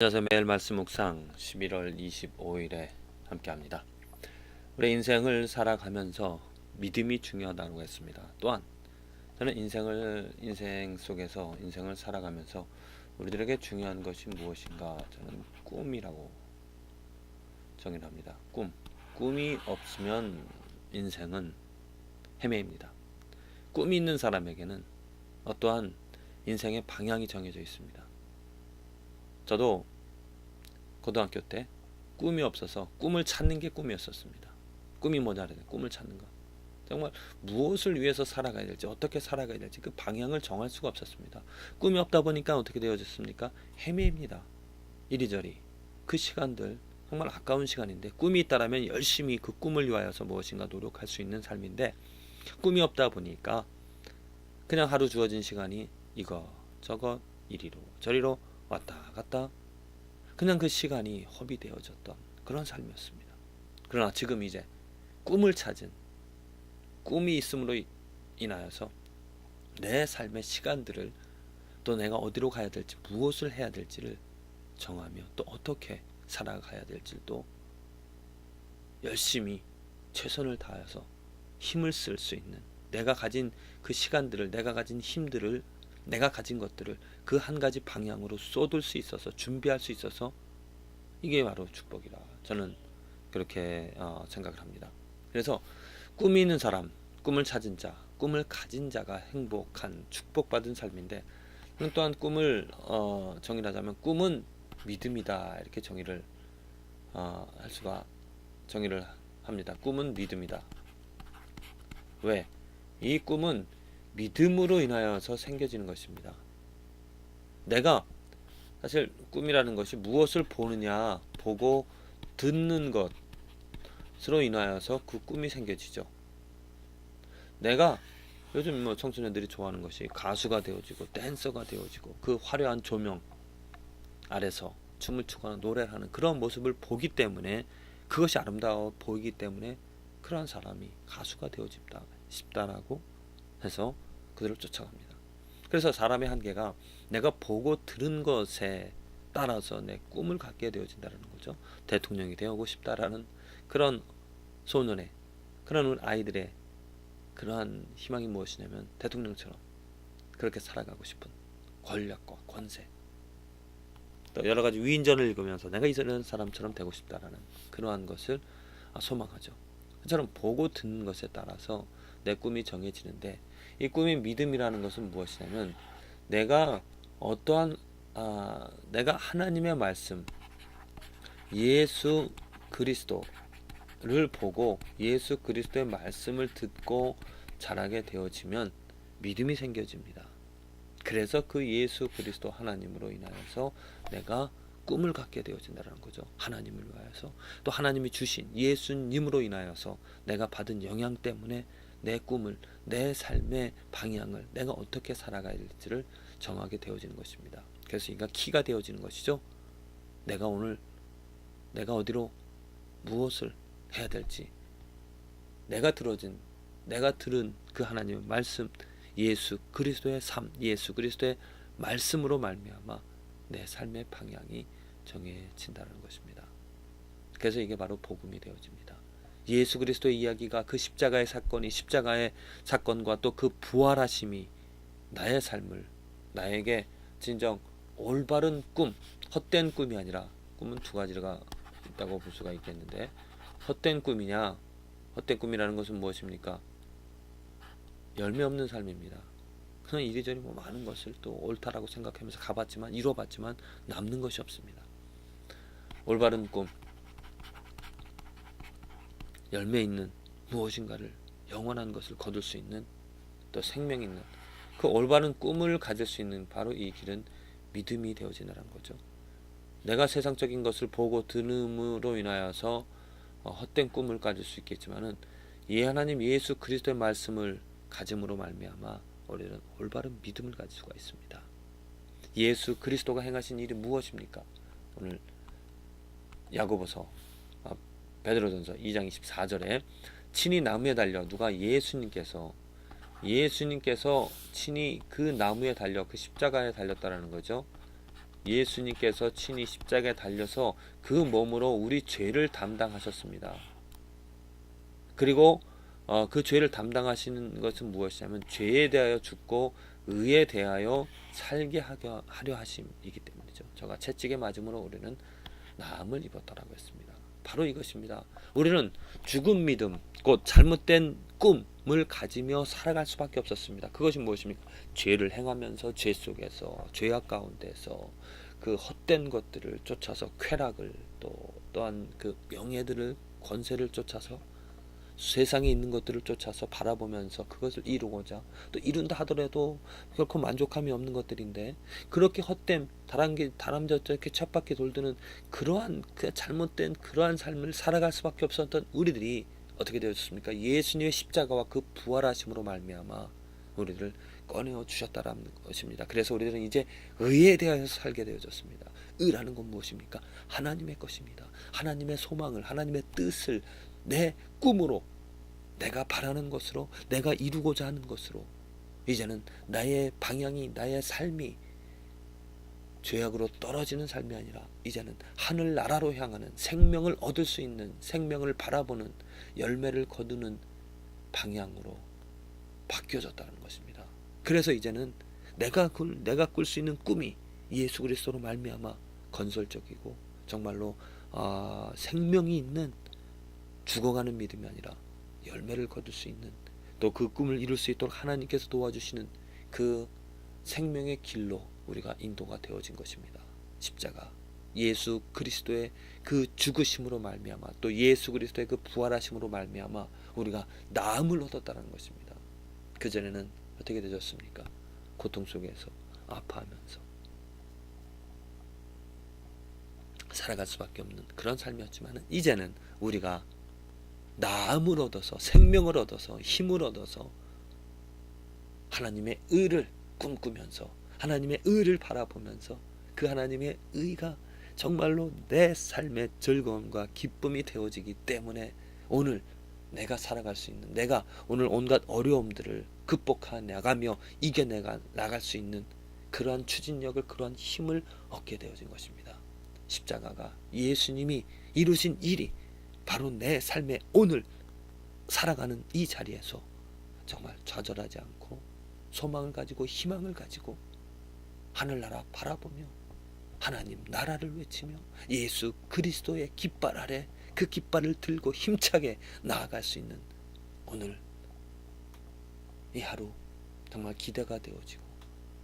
안녕하세요. 매일 말씀 묵상 11월 25일에 함께합니다. 우리 인생을 살아가면서 믿음이 중요하다고 했습니다. 또한 저는 인생을 인생 속에서 인생을 살아가면서 우리들에게 중요한 것이 무엇인가 저는 꿈이라고 정의를 합니다. 꿈. 꿈이 없으면 인생은 헤매입니다. 꿈이 있는 사람에게는 어떠한 인생의 방향이 정해져 있습니다. 저도 고등학교 때 꿈이 없어서 꿈을 찾는 게 꿈이었었습니다. 꿈이 그래 꿈을 찾는 거. 정말 무엇을 위해서 살아가야 될지 어떻게 살아가야 될지 그 방향을 정할 수가 없었습니다. 꿈이 없다 보니까 어떻게 되어졌습니까? 헤매입니다. 이리저리 그 시간들 정말 아까운 시간인데 꿈이 있다라면 열심히 그 꿈을 위하여서 무엇인가 노력할 수 있는 삶인데 꿈이 없다 보니까 그냥 하루 주어진 시간이 이거 저거 이리로 저리로 왔다 갔다 그냥 그 시간이 허비되어졌던 그런 삶이었습니다. 그러나 지금 이제 꿈을 찾은 꿈이 있음으로 이- 인하여서 내 삶의 시간들을 또 내가 어디로 가야 될지 무엇을 해야 될지를 정하며 또 어떻게 살아가야 될지를 또 열심히 최선을 다해서 힘을 쓸 수 있는 내가 가진 그 시간들을 내가 가진 힘들을 내가 가진 것들을 그 한 가지 방향으로 쏟을 수 있어서 준비할 수 있어서 이게 바로 축복이라 저는 그렇게 어, 생각을 합니다. 그래서 꿈이 있는 사람, 꿈을 찾은 자, 꿈을 가진 자가 행복한 축복받은 삶인데 저는 또한 꿈을 어, 정의하자면 꿈은 믿음이다 이렇게 정의를 어, 할 수가 정의를 합니다. 꿈은 믿음이다. 왜? 이 꿈은 믿음으로 인하여서 생겨지는 것입니다. 내가 사실 꿈이라는 것이 무엇을 보느냐, 보고 듣는 것으로 인하여서 그 꿈이 생겨지죠. 내가 요즘 뭐 청소년들이 좋아하는 것이 가수가 되어지고 댄서가 되어지고 그 화려한 조명 아래서 춤을 추거나 노래를 하는 그런 모습을 보기 때문에 그것이 아름다워 보이기 때문에 그러한 사람이 가수가 되어집다 싶다라고 해서 그들을 쫓아갑니다. 그래서 사람의 한계가 내가 보고 들은 것에 따라서 내 꿈을 갖게 되어진다는 거죠. 대통령이 되고 싶다라는 그런 소년의 그런 아이들의 그러한 희망이 무엇이냐면 대통령처럼 그렇게 살아가고 싶은 권력과 권세 또 여러 가지 위인전을 읽으면서 내가 이런 사람처럼 되고 싶다라는 그러한 것을 아, 소망하죠. 그처럼 보고 듣는 것에 따라서 내 꿈이 정해지는데 이 꿈의 믿음이라는 것은 무엇이냐면 내가 어떠한 아, 내가 하나님의 말씀 예수 그리스도를 보고 예수 그리스도의 말씀을 듣고 자라게 되어지면 믿음이 생겨집니다. 그래서 그 예수 그리스도 하나님으로 인하여서 내가 꿈을 갖게 되어진다는 거죠. 하나님을 위하여서 또 하나님이 주신 예수님으로 인하여서 내가 받은 영향 때문에 내 꿈을 내 삶의 방향을 내가 어떻게 살아가야 될지를 정하게 되어지는 것입니다. 그래서 이가 키가 되어지는 것이죠. 내가 오늘 내가 어디로 무엇을 해야 될지 내가 들어진 내가 들은 그 하나님의 말씀 예수 그리스도의 삶 예수 그리스도의 말씀으로 말미암아 내 삶의 방향이 정해진다는 것입니다. 그래서 이게 바로 복음이 되어집니다. 예수 그리스도의 이야기가 그 십자가의 사건이 십자가의 사건과 또 그 부활하심이 나의 삶을 나에게 진정 올바른 꿈, 헛된 꿈이 아니라 꿈은 두 가지가 있다고 볼 수가 있겠는데 헛된 꿈이냐? 헛된 꿈이라는 것은 무엇입니까? 열매 없는 삶입니다. 그냥 이리저리 뭐 많은 것을 또 옳다라고 생각하면서 가봤지만 이뤄봤지만 남는 것이 없습니다. 올바른 꿈, 열매 있는 무엇인가를 영원한 것을 거둘 수 있는 또 생명 있는 그 올바른 꿈을 가질 수 있는 바로 이 길은 믿음이 되어지느라는 거죠. 내가 세상적인 것을 보고 들음으로 인하여서 어, 헛된 꿈을 가질 수 있겠지만은 이 하나님 예수 그리스도의 말씀을 가짐으로 말미암아 우리는 올바른 믿음을 가질 수가 있습니다. 예수 그리스도가 행하신 일이 무엇입니까? 오늘 야고보서 아, 베드로전서 2장 24절에 친히 나무에 달려 누가 예수님께서 예수님께서 친히 그 나무에 달려 그 십자가에 달렸다라는 거죠. 예수님께서 친히 십자가에 달려서 그 몸으로 우리 죄를 담당하셨습니다. 그리고 어, 그 죄를 담당하시는 것은 무엇이냐면 죄에 대하여 죽고 의에 대하여 살게 하려, 하려 하심이기 때문이죠. 저가 채찍에 맞음으로 우리는 나음을 입었다라고 했습니다. 바로 이것입니다. 우리는 죽은 믿음, 곧 잘못된 꿈을 가지며 살아갈 수밖에 없었습니다. 그것이 무엇입니까? 죄를 행하면서 죄 속에서 죄악 가운데서 그 헛된 것들을 쫓아서 쾌락을 또 또한 그 명예들을 권세를 쫓아서 세상에 있는 것들을 쫓아서 바라보면서 그것을 이루고자 또 이룬다 하더라도 결코 만족함이 없는 것들인데 그렇게 헛됨 다람쥐 다람쥐 이렇게 쳇바퀴 돌드는 그러한 그 잘못된 그러한 삶을 살아갈 수밖에 없었던 우리들이 어떻게 되었습니까? 예수님의 십자가와 그 부활하심으로 말미암아 우리를 꺼내어 주셨다라는 것입니다. 그래서 우리들은 이제 의에 대하여 살게 되어졌습니다. 의라는 건 무엇입니까? 하나님의 것입니다. 하나님의 소망을 하나님의 뜻을 내 꿈으로 내가 바라는 것으로 내가 이루고자 하는 것으로 이제는 나의 방향이 나의 삶이 죄악으로 떨어지는 삶이 아니라 이제는 하늘 나라로 향하는 생명을 얻을 수 있는 생명을 바라보는 열매를 거두는 방향으로 바뀌어졌다는 것입니다. 그래서 이제는 내가 꿀 내가 꿀 수 있는 꿈이 예수 그리스도로 말미암아 건설적이고 정말로 아, 생명이 있는 죽어가는 믿음이 아니라 열매를 거둘 수 있는 또 그 꿈을 이룰 수 있도록 하나님께서 도와주시는 그 생명의 길로 우리가 인도가 되어진 것입니다. 십자가 예수 그리스도의 그 죽으심으로 말미암아 또 예수 그리스도의 그 부활하심으로 말미암아 우리가 나음을 얻었다는 것입니다. 그 전에는 어떻게 되셨습니까? 고통 속에서 아파하면서 살아갈 수밖에 없는 그런 삶이었지만 이제는 우리가 나음을 얻어서 생명을 얻어서 힘을 얻어서 하나님의 의를 꿈꾸면서 하나님의 의를 바라보면서 그 하나님의 의가 정말로 내 삶의 즐거움과 기쁨이 되어지기 때문에 오늘 내가 살아갈 수 있는 내가 오늘 온갖 어려움들을 극복해 나가며 이겨내가 나갈 수 있는 그러한 추진력을 그러한 힘을 얻게 되어진 것입니다. 십자가가 예수님이 이루신 일이 바로 내 삶의 오늘 살아가는 이 자리에서 정말 좌절하지 않고 소망을 가지고 희망을 가지고 하늘나라 바라보며 하나님 나라를 외치며 예수 그리스도의 깃발 아래 그 깃발을 들고 힘차게 나아갈 수 있는 오늘 이 하루 정말 기대가 되어지고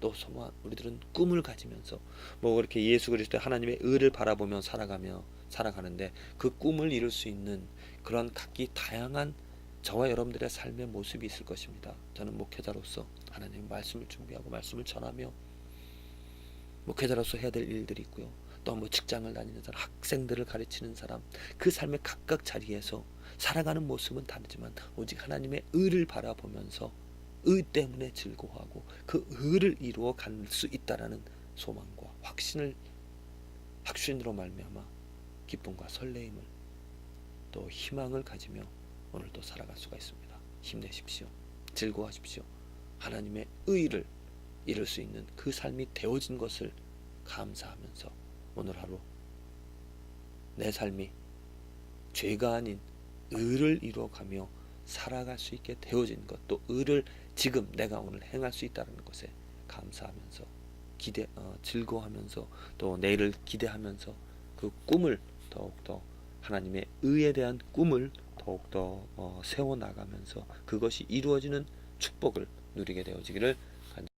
또 소망 우리들은 꿈을 가지면서 뭐 그렇게 예수 그리스도 하나님의 의를 바라보며 살아가며 살아가는데 그 꿈을 이룰 수 있는 그런 각기 다양한 저와 여러분들의 삶의 모습이 있을 것입니다. 저는 목회자로서 하나님 말씀을 준비하고 말씀을 전하며 목회자로서 해야 될 일들이 있고요. 또 뭐 직장을 다니는 사람, 학생들을 가르치는 사람, 그 삶의 각각 자리에서 살아가는 모습은 다르지만 오직 하나님의 의를 바라보면서 의 때문에 즐거워하고 그 의를 이루어 갈 수 있다라는 소망과 확신을 확신으로 말미암아 기쁨과 설레임을 또 희망을 가지며 오늘도 살아갈 수가 있습니다. 힘내십시오. 즐거워하십시오. 하나님의 의를 이룰 수 있는 그 삶이 되어진 것을 감사하면서 오늘 하루 내 삶이 죄가 아닌 의를 이루어가며 살아갈 수 있게 되어진 것, 또 의를 지금 내가 오늘 행할 수 있다는 것에 감사하면서 기대, 어, 즐거워하면서 또 내일을 기대하면서 그 꿈을 더욱더 하나님의 의에 대한 꿈을 더욱더 어, 세워 나가면서 그것이 이루어지는 축복을 누리게 되어지기를